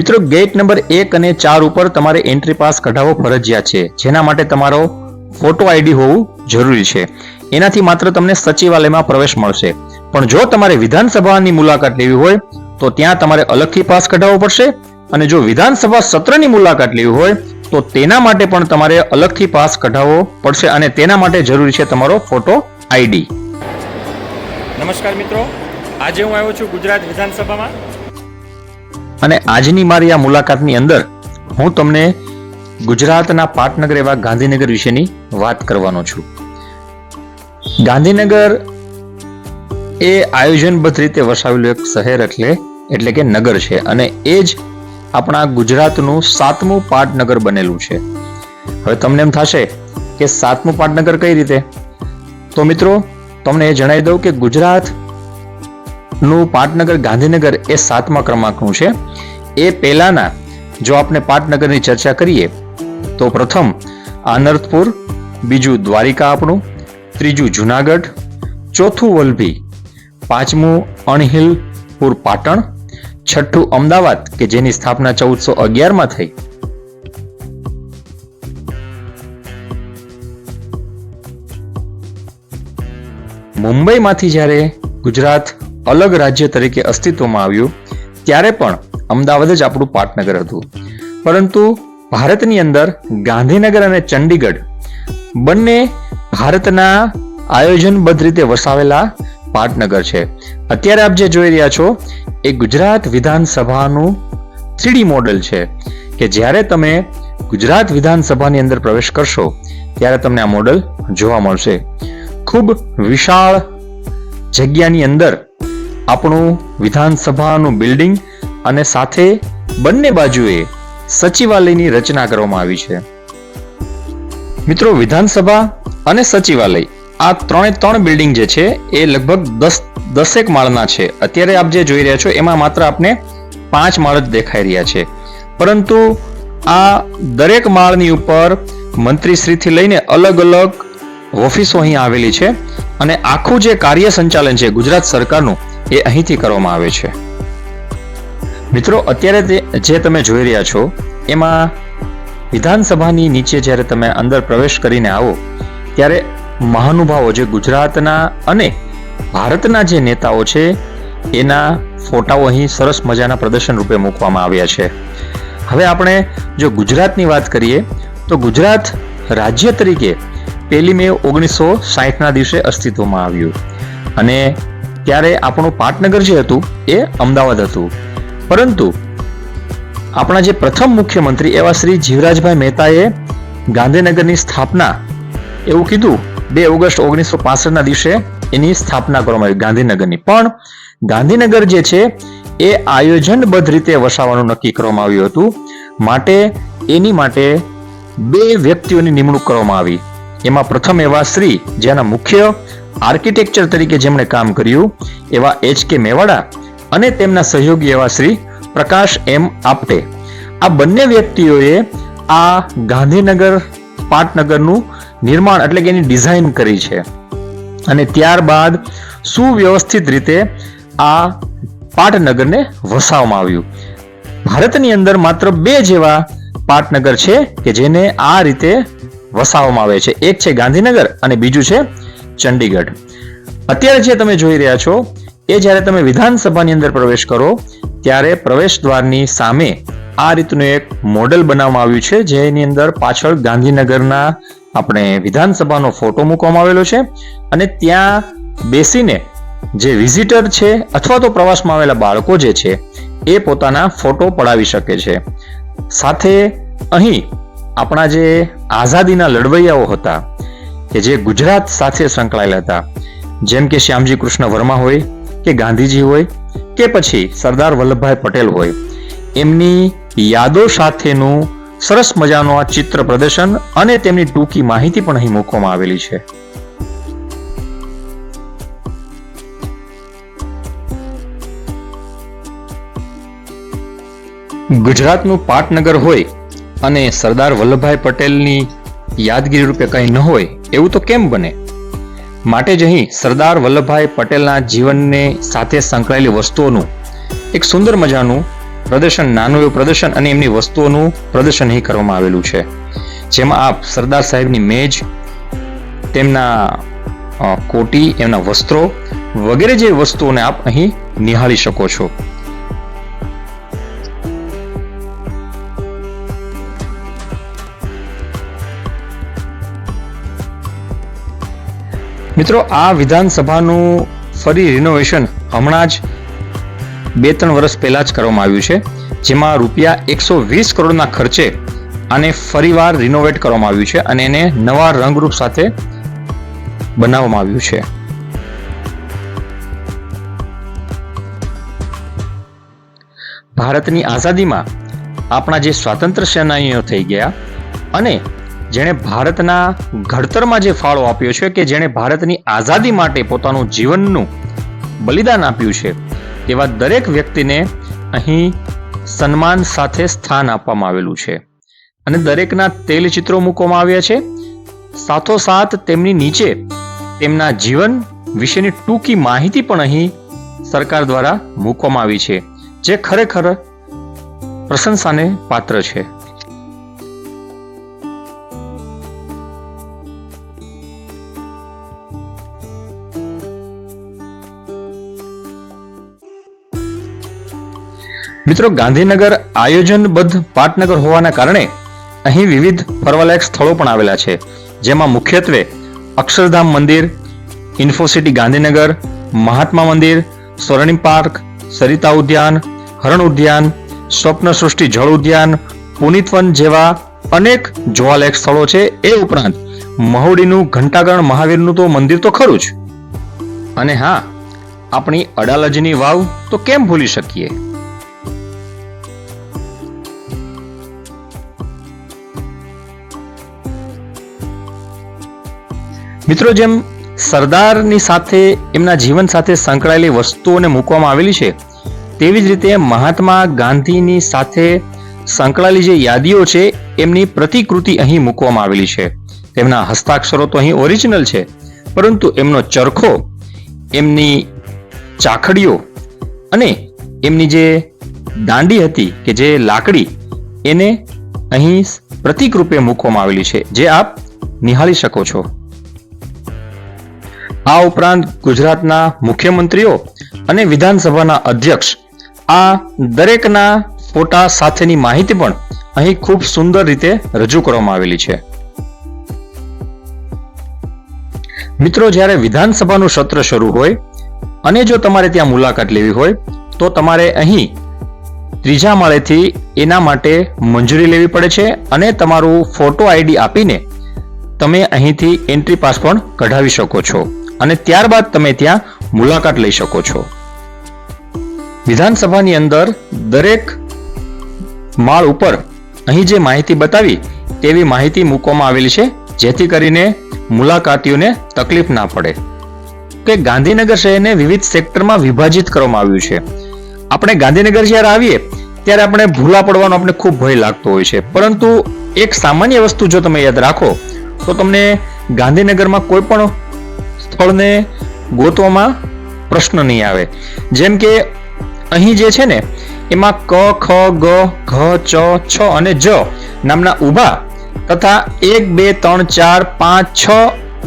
મિત્રો gate number એક અને ચાર ઉપર તમારે એન્ટ્રી પાસ કઢાવવો ફરજિયાત છે. જેના માટે તમારો ફોટો આઈડી હોવું જરૂરી છે. એનાથી માત્ર તમને સચિવાલયમાં પ્રવેશ મળશે. પણ જો તમારે વિધાનસભાની મુલાકાત લેવી હોય, તો ત્યાં તમારે અલગથી પાસ કઢાવવો પડશે. અને જો વિધાનસભા સત્રની મુલાકાત લેવી હોય, તો તેના માટે પણ તમારે અલગથી પાસ કઢાવવો પડશે અને તેના માટે જરૂરી છે તમારો ફોટો આઈડી નમસ્કાર મિત્રો. આજે હું આવ્યો છું ગુજરાત વિધાનસભામાં. અને આજની મારી આ મુલાકાતની અંદર હું તમને ગુજરાતના પાટનગર એવા ગાંધીનગર વિશેની વાત કરવાનો છું. ગાંધીનગર એ આયોજનબદ્ધ રીતે વસાવેલું એક શહેર એટલે એટલે કે નગર છે અને એ જ આપણા ગુજરાતનું સાતમું પાટનગર બનેલું છે. હવે તમને એમ થશે કે સાતમું પાટનગર કઈ રીતે? તો મિત્રો, તમને એ જણાવી દઉં કે ગુજરાત નું પાટનગર ગાંધીનગર એ સાતમા ક્રમાંકનું છે. એ પહેલાના જો આપણે પાટનગરની ચર્ચા કરીએ, તો પ્રથમ આનર્થપુર, બીજું દ્વારિકા આપણું, ત્રીજું જુનાગઢ, ચોથું વલભી, પાંચમું અણહિલપુર પાટણ, છઠ્ઠું અમદાવાદ, કે જેની સ્થાપના ચૌદસો અગિયારમાં થઈ. મુંબઈમાંથી જ્યારે ગુજરાત અલગ રાજ્ય તરીકે અસ્તિત્વમાં આવ્યું, ત્યારે પણ અમદાવાદ જ આપણું પાટનગર હતું. પરંતુ ભારતની અંદર ગાંધીનગર અને ચંડીગઢ બંને ભારતના આયોજનબદ્ધ રીતે વસાવેલા પાટનગર છે. અત્યારે આપ જે જોઈ રહ્યા છો, એ ગુજરાત વિધાનસભાનું થ્રીડી મોડેલ છે કે જ્યારે તમે ગુજરાત વિધાનસભાની અંદર પ્રવેશ કરશો, ત્યારે તમને આ મોડલ જોવા મળશે. ખૂબ વિશાળ જગ્યાની અંદર આપણું વિધાનસભાનું બિલ્ડિંગ અને સાથે બંને બાજુએ સચિવાલયની રચના કરવામાં આવી છે. મિત્રો, વિધાનસભા અને સચિવાલય, આ ત્રણે ત્રણ બિલ્ડિંગ જે છે, એ લગભગ દસ, દસેક માળના છે. અત્યારે આપ જે જોઈ રહ્યા છો, એમાં માત્ર આપને પાંચ માળ જ દેખાઈ રહ્યા છે. પરંતુ આ દરેક માળની ઉપર મંત્રીશ્રીથી લઈને અલગ અલગ ઓફિસો અહીં આવેલી છે અને આખું જે કાર્ય સંચાલન છે ગુજરાત સરકારનું એ અહીંથી કરવામાં આવે છે. મિત્રો, અત્યારે જે તમે જોઈ રહ્યા છો, એમાં વિધાનસભાની નીચે જ્યારે તમે અંદર પ્રવેશ કરીને આવો, ત્યારે મહાનુભાવો જે ગુજરાતના અને ભારતના જે નેતાઓ છે, એના ફોટાઓ અહીં સરસ મજાના પ્રદર્શન રૂપે મૂકવામાં આવ્યા છે. હવે આપણે જો ગુજરાતની વાત કરીએ, તો ગુજરાત રાજ્ય તરીકે પહેલી મે ઓગણીસો સાહીઠના દિવસે અસ્તિત્વમાં આવ્યું. અને ત્યારે આપણું પાટનગર જે હતું, એ અમદાવાદ હતું. પરંતુ આપણા જે પ્રથમ મુખ્યમંત્રી એવા શ્રી જીવરાજભાઈ મહેતાએ ગાંધીનગરની સ્થાપના એવું કીધું, બે ઓગસ્ટ ઓગણીસો પાસઠના દિવસે એની સ્થાપના કરવામાં આવી ગાંધીનગરની. પણ ગાંધીનગર જે છે, એ આયોજનબદ્ધ રીતે વસાવવાનું નક્કી કરવામાં આવ્યું હતું. માટે, એની માટે બે વ્યક્તિઓની નિમણૂક કરવામાં આવી. એમાં પ્રથમ એવા શ્રી, જેના મુખ્ય આર્કિટેક્ચર તરીકે જેમણે કામ કર્યું, એવા એચ કે મેવાડા અને તેમના સહયોગી એવા શ્રી પ્રકાશ એમ આપટે. આ બંને વ્યક્તિઓએ આ ગાંધીનગર પાટનગરનું નિર્માણ એટલે કે એની ડિઝાઇન કરી છે. અને ત્યારબાદ સુવ્યવસ્થિત રીતે આ પાટનગરને વસાવવામાં આવ્યું. ભારતની અંદર માત્ર બે જેવા પાટનગર છે કે જેને આ રીતે વસાવવામાં આવે છે. એક છે ગાંધીનગર અને બીજું છે ચંડીગઢ. અત્યારે જે તમે જોઈ રહ્યા છો, એ જ્યારે તમે વિધાનસભાની અંદર પ્રવેશ કરો, ત્યારે પ્રવેશ દ્વારની સામે આ રીતનું એક મોડેલ બનાવવામાં આવ્યું છે, જેની અંદર પાછળ ગાંધીનગરના આપણે વિધાનસભાનો ફોટો મૂકવામાં આવેલો છે અને ત્યાં બેસીને જે વિઝિટર છે અથવા તો પ્રવાસમાં આવેલા બાળકો જે છે, એ પોતાના ફોટો પડાવી શકે છે. સાથે અહીં આપણા જે આઝાદીના લડવૈયાઓ હતા કે જે ગુજરાત સાથે સંકળાયેલા હતા. જેમ કે શ્યામજી કૃષ્ણ વર્મા હોય, કે ગાંધીજી હોય, કે પછી સરદાર વલ્લભભાઈ પટેલ હોય. એમની યાદો સાથેનું સરસ મજાનું આ ચિત્ર પ્રદર્શન અને તેમની ટૂંકી માહિતી પણ અહીં મૂકવામાં આવેલી છે. ગુજરાતનું પાટનગર હોય અને સરદાર વલ્લભભાઈ પટેલની યાદગીરી રૂપે કંઈ ન હોય, એવું તો કેમ બને? માટે જ અહીં સરદાર વલ્લભભાઈ પટેલના જીવનને સાથે સંકળાયેલી વસ્તુઓનું, એક સુંદર મજાનું પ્રદર્શન, નાનું એવું પ્રદર્શન અને એમની વસ્તુઓનું પ્રદર્શન અહીં કરવામાં આવેલું છે. જેમાં આપ સરદાર સાહેબની મેજ, તેમના કોટી, એમના વસ્ત્રો વગેરે જે વસ્તુઓને આપ અહીં નિહાળી શકો છો. મિત્રો, આ વિધાનસભાનું ફરી રિનોવેશન હમણાં જ બે ત્રણ વર્ષ પહેલાં જ કરવામાં આવ્યું છે, જેમાં રૂપિયા એકસો વીસ કરોડના ખર્ચે આને ફરીવાર રિનોવેટ કરવામાં આવ્યું છે અને એને નવા રંગરૂપ સાથે બનાવવામાં આવ્યું છે. ભારતની આઝાદીમાં આપણા જે સ્વાતંત્ર્ય સેનાનીઓ થઈ ગયા અને જેણે ભારતના ઘડતરમાં જે ફાળો આપ્યો છે કે જેણે ભારતની આઝાદી માટે પોતાનું જીવનનું બલિદાન આપ્યું છે તેવા દરેક વ્યક્તિને અહીં સન્માન સાથે સ્થાન આપવામાં આવેલું છે. અને દરેકના તેલ ચિત્રો મૂકવામાં આવ્યા છે. સાથોસાથ તેમની નીચે તેમના જીવન વિશેની ટૂંકી માહિતી પણ અહીં સરકાર દ્વારા મૂકવામાં આવી છે, જે ખરેખર પ્રશંસાને પાત્ર છે. મિત્રો, ગાંધીનગર આયોજનબદ્ધ પાટનગર હોવાના કારણે અહીં વિવિધ ફરવાલાયક સ્થળો પણ આવેલા છે. જેમાં મુખ્યત્વે અક્ષરધામ મંદિર, ઇન્ફોસિટી ગાંધીનગર, મહાત્મા મંદિર, સ્વર્ણિમ પાર્ક, સરિતા ઉદ્યાન, હરણ ઉદ્યાન સ્વપ્ન સૃષ્ટિ જળ ઉદ્યાન પુનિતવન જેવા અનેક જોવાલાયક સ્થળો છે. એ ઉપરાંત મહુડીનું ઘંટાગણ મહાવીરનું તો મંદિર તો ખરું જ. અને હા, આપણી અડાલજની વાવ તો કેમ ભૂલી શકીએ? મિત્રો, જેમ સરદારની સાથે, એમના જીવન સાથે સંકળાયેલી વસ્તુઓને મૂકવામાં આવેલી છે, તેવી જ રીતે મહાત્મા ગાંધીની સાથે સંકળાયેલી જે યાદીઓ છે, એમની પ્રતિકૃતિ અહીં મૂકવામાં આવેલી છે. તેમના હસ્તાક્ષરો તો અહીં ઓરિજિનલ છે, પરંતુ એમનો ચરખો, એમની ચાખડીઓ અને એમની જે દાંડી હતી કે જે લાકડી, એને અહીં પ્રતિકરૂપે મૂકવામાં આવેલી છે. જે આપ નિહાળી શકો છો. આ ઉપરાંત ગુજરાતના મુખ્યમંત્રીઓ અને વિધાનસભાના અધ્યક્ષ. આ દરેકના ફોટા સાથેની માહિતી પણ અહીં ખૂબ સુંદર રીતે રજૂ કરવામાં આવેલી છે. મિત્રો, જ્યારે વિધાનસભાનું સત્ર શરૂ હોય અને જો તમારે ત્યાં મુલાકાત લેવી હોય, તો તમારે અહીં ત્રીજા માળેથી એના માટે મંજૂરી લેવી પડે છે અને તમારું ફોટો આઈડી આપીને તમે અહીંથી એન્ટ્રી પાસ પણ કઢાવી શકો છો. અને ત્યારબાદ તમે ત્યાં મુલાકાત લઈ શકો છો. વિધાનસભાની અંદર દરેક માળ ઉપર અહીં જે માહિતી બતાવી, તેવી માહિતી મૂકવામાં આવેલી છે, જેથી કરીને મુલાકાતીઓને તકલીફ ના પડે. કે ગાંધીનગર શહેરને વિવિધ સેક્ટરમાં વિભાજિત કરવામાં આવ્યું છે. આપણે ગાંધીનગર જ્યારે આવીએ, ત્યારે આપણે ભૂલા પડવાનો આપણે ખૂબ ભય લાગતો હોય છે. પરંતુ એક સામાન્ય વસ્તુ જો તમે યાદ રાખો, તો તમને ગાંધીનગરમાં કોઈ પણ સ્થળને ગોતવામાં પ્રશ્ન નહીં આવે. જેમ કે અહીં જે છે ને, એમાં ક, ખ, ગ, ઘ, ચ, છ અને જ નામના ઊભા તથા એક, બે, ત્રણ, ચાર, પાંચ, છ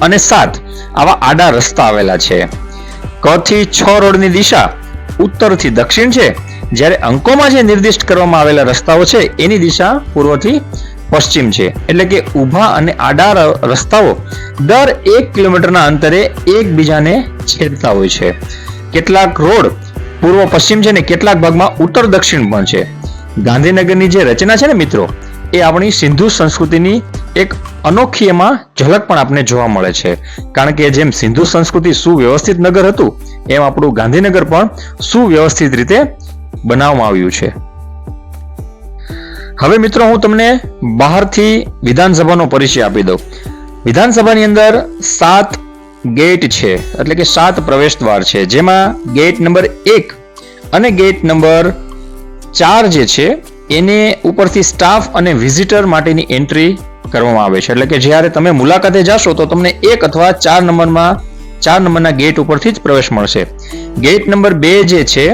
અને સાત આવા આડા રસ્તા આવેલા છે. ક થી છ રોડની દિશા ઉત્તરથી દક્ષિણ છે. જ્યારે અંકોમાં જે નિર્દિષ્ટ કરવામાં આવેલા રસ્તાઓ છે, એની દિશા પૂર્વથી પશ્ચિમ છે. એટલે કે ઊભા અને આડા રસ્તાઓ દર એક કિલોમીટરના અંતરે એકબીજાને છેદતા હોય છે. કેટલાક રોડ પૂર્વ પશ્ચિમ છે ને કેટલાક ભાગમાં ઉત્તર દક્ષિણ પણ છે. ગાંધીનગરની જે રચના છે ને મિત્રો, એ આપણી સિંધુ સંસ્કૃતિની એક અનોખી એમાં ઝલક પણ આપને જોવા મળે છે. કારણ કે જેમ સિંધુ સંસ્કૃતિ સુવ્યવસ્થિત નગર હતું, એમ આપણું ગાંધીનગર પણ સુવ્યવસ્થિત રીતે બનાવવામાં આવ્યું છે. હવે મિત્રો હું તમને બહારથી વિધાનસભાનો પરિચય આપી દઉં. વિધાનસભાની અંદર સાત ગેટ છે, એટલે કે સાત પ્રવેશ દ્વાર છે, જેમાં ગેટ નંબર એક અને ગેટ નંબર ચાર જે છે, એને ઉપરથી સ્ટાફ અને વિઝિટર માટેની એન્ટ્રી કરવામાં આવે છે. એટલે કે જ્યારે તમે મુલાકાતે જાશો તો તમને એક અથવા ચાર નંબરમાં, ચાર નંબરના ગેટ ઉપરથી જ પ્રવેશ મળશે. ગેટ નંબર બે જે છે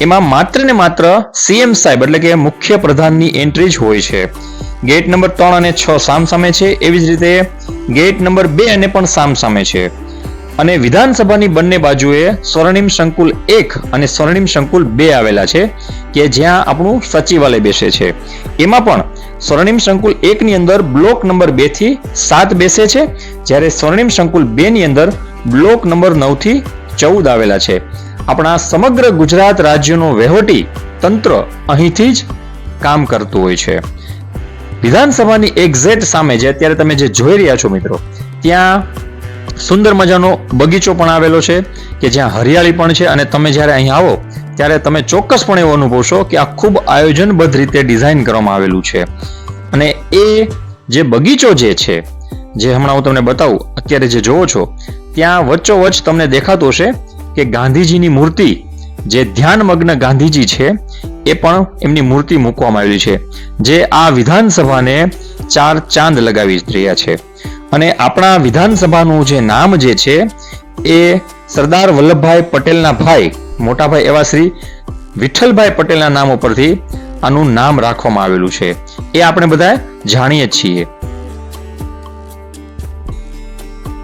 એમાં માત્ર ને માત્ર સીએમ સાહેબ, એટલે કે મુખ્ય પ્રધાનની એન્ટ્રી જ હોય છે. ગેટ નંબર ત્રણ અને છ સામ સામે છે, એવી જ રીતે ગેટ નંબર બે અને પણ સામ સામે છે. અને વિધાનસભાની બંને બાજુએ સ્વર્ણિમ સંકુલ એક અને સ્વર્ણિમ સંકુલ બે આવેલા છે, કે જ્યાં આપણું સચિવાલય બેસે છે. એમાં પણ સ્વર્ણિમ સંકુલ એક ની અંદર બ્લોક નંબર બેથી સાત બેસે છે, જ્યારે સ્વર્ણિમ સંકુલ બે ની અંદર બ્લોક નંબર નવથી ચૌદ આવેલા છે. આપણા સમગ્ર ગુજરાત રાજ્યનું વહીવટી તંત્ર અહીંથી જ કામ કરતું હોય છે. વિધાનસભાની એક્ઝેક્ટ સામે જે અત્યારે તમે જે જોઈ રહ્યા છો મિત્રો, ત્યાં સુંદર મજાનો બગીચો પણ આવેલો છે કે જ્યાં હરિયાળી પણ છે અને તમે જ્યારે અહીં આવો, ત્યારે તમે ચોક્કસપણે એવું અનુભવશો કે આ ખૂબ આયોજનબદ્ધ રીતે ડિઝાઇન કરવામાં આવેલું છે. અને એ જે બગીચો જે છે, જે હમણાં હું તમને બતાવું, અત્યારે જે જોવો છો, ત્યાં વચ્ચોવચ્ચ તમને દેખાતું હશે કે ગાંધીજીની મૂર્તિ જે ધ્યાનમગ્ન ગાંધીજી છે, એ પણ એમની મૂર્તિ મૂકવામાં આવેલી છે, જે આ વિધાનસભાને ચાર ચાંદ લગાવી રહ્યા છે. અને આપણા વિધાનસભાનું જે નામ જે છે, એ સરદાર વલ્લભભાઈ પટેલના ભાઈ, મોટાભાઈ એવા શ્રી વિઠ્ઠલભાઈ પટેલના નામ ઉપરથી આનું નામ રાખવામાં આવેલું છે. એ આપણે બધા જાણીએ છીએ.